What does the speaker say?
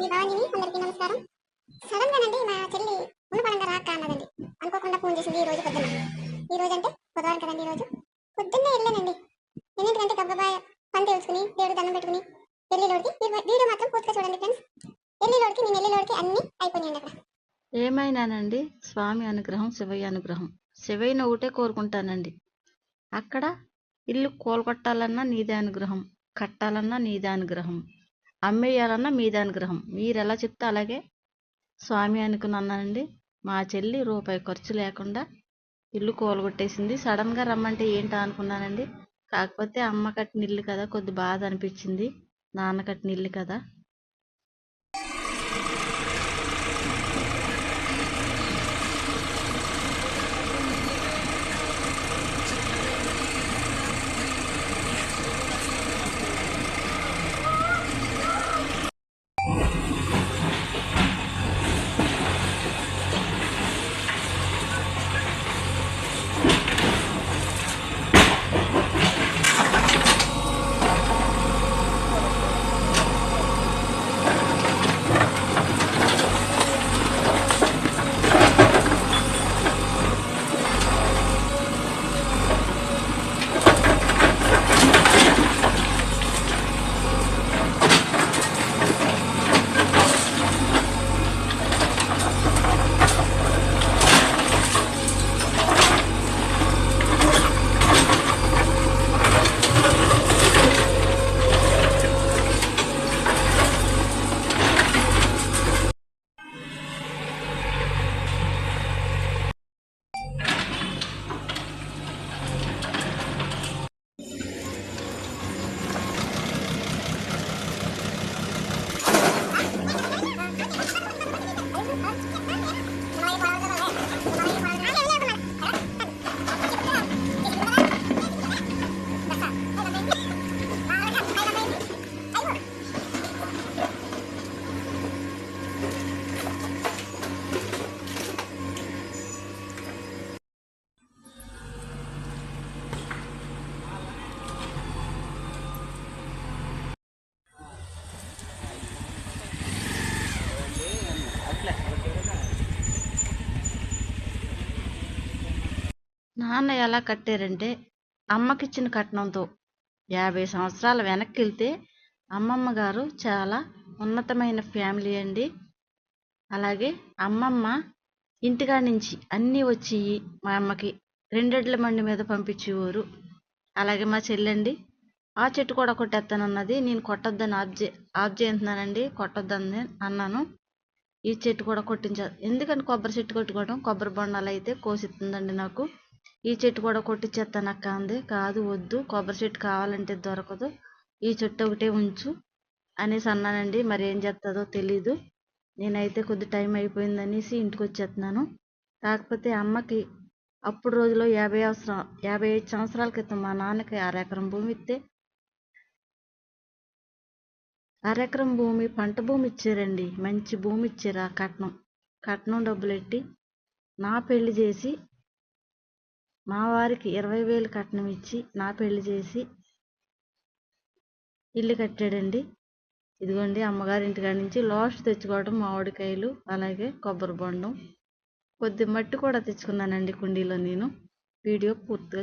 మీ భవానీని అందరికీ నమస్కారం. సడన్ గానండి మా చెల్లి ఉన్నపడంగా రాక అన్నదండి. అనుకోకుండా ఫోన్ చేసింది ఈ రోజు పొద్దున్న. ఈ రోజు అంటే బుధవారం కదండి ఈ రోజు? పొద్దున్నే వెళ్ళానండి. ఎన్నింటికంటే గబ్బగా పని తెలుసుకుని దేవుడు దండం పెట్టుకుని ఎల్లిలోడికి వీడియో మాత్రం పూర్తిగా చూడండి ఫ్రెండ్స్. ఎల్లిలోడికి నేను ఎల్లిలోడికి అన్ని అయిపోయినాయండి అక్కడ. ఏమైనానండి? స్వామి అనుగ్రహం శివయ్య అనుగ్రహం. శివయ్యను ఒకటే కోరుకుంటానండి. అక్కడ ఇల్లు కోలుకొట్టాలన్నా నీదే అనుగ్రహం కట్టాలన్నా నీదే అనుగ్రహం. అమ్మేయాలన్నా మీదే అనుగ్రహం. మీరు ఎలా చెప్తే అలాగే స్వామి అనుకున్నానండి మా చెల్లి రూపాయి ఖర్చు లేకుండా ఇల్లు కోలగొట్టేసింది. సడన్గా రమ్మంటే ఏంటో అనుకున్నానండి. కాకపోతే అమ్మ కట్టిన ఇల్లు కదా కొద్ది బాధ అనిపించింది. నాన్న కట్టిన ఇల్లు కదా. నాన్న ఎలా కట్టారంటే అమ్మకిచ్చిన కట్నంతో యాభై సంవత్సరాల వెనక్కి వెళ్తే అమ్మమ్మ గారు చాలా ఉన్నతమైన ఫ్యామిలీ అండి. అలాగే అమ్మమ్మ ఇంటికాడ నుంచి అన్నీ వచ్చి మా అమ్మకి రెండెడ్ల మండి మీద పంపించేవారు. అలాగే మా చెల్లండి ఆ చెట్టు కూడా కొట్టేస్తానన్నది నేను కొట్టొద్దని ఆఫ్ చే చేస్తున్నానండి కొట్టొద్దని అన్నాను. ఈ చెట్టు కూడా కొట్టించారు ఎందుకని కొబ్బరి చెట్టు కొట్టుకోవడం? కొబ్బరి బొండాలు అయితే కోసిస్తుందండి నాకు. ఈ చెట్టు కూడా కొట్టిచ్చేస్తానక్క అంది. కాదు వద్దు. కొబ్బరి చెట్టు కావాలంటే దొరకదు. ఈ చెట్టు ఒకటే ఉంచు అనేసి అన్నానండి. మరి ఏం చేస్తుందో తెలీదు. నేనైతే కొద్ది టైం అయిపోయిందనేసి ఇంటికి వచ్చేస్తున్నాను కాకపోతే అమ్మకి అప్పుడు రోజులో యాభై అవసరం యాభై ఐదు సంవత్సరాల క్రితం మా నాన్నకి అరెకరం భూమి ఇస్తే అరెకరం భూమి పంట భూమి ఇచ్చారండి. మంచి భూమి ఇచ్చారు ఆ కట్నం. కట్నం డబ్బులు ఎట్టి నా పెళ్ళి చేసి మా వారికి ఇరవై వేలు కట్నం ఇచ్చి నా పెళ్ళి చేసి ఇల్లు కట్టాడండి. ఇదిగోండి అమ్మగారి ఇంటికాడ నుంచి లాస్ట్ తెచ్చుకోవడం మామిడికాయలు అలాగే కొబ్బరి బొండం. కొద్ది మట్టి కూడా తెచ్చుకున్నానండి కుండీలో నేను. వీడియో పూర్తిగా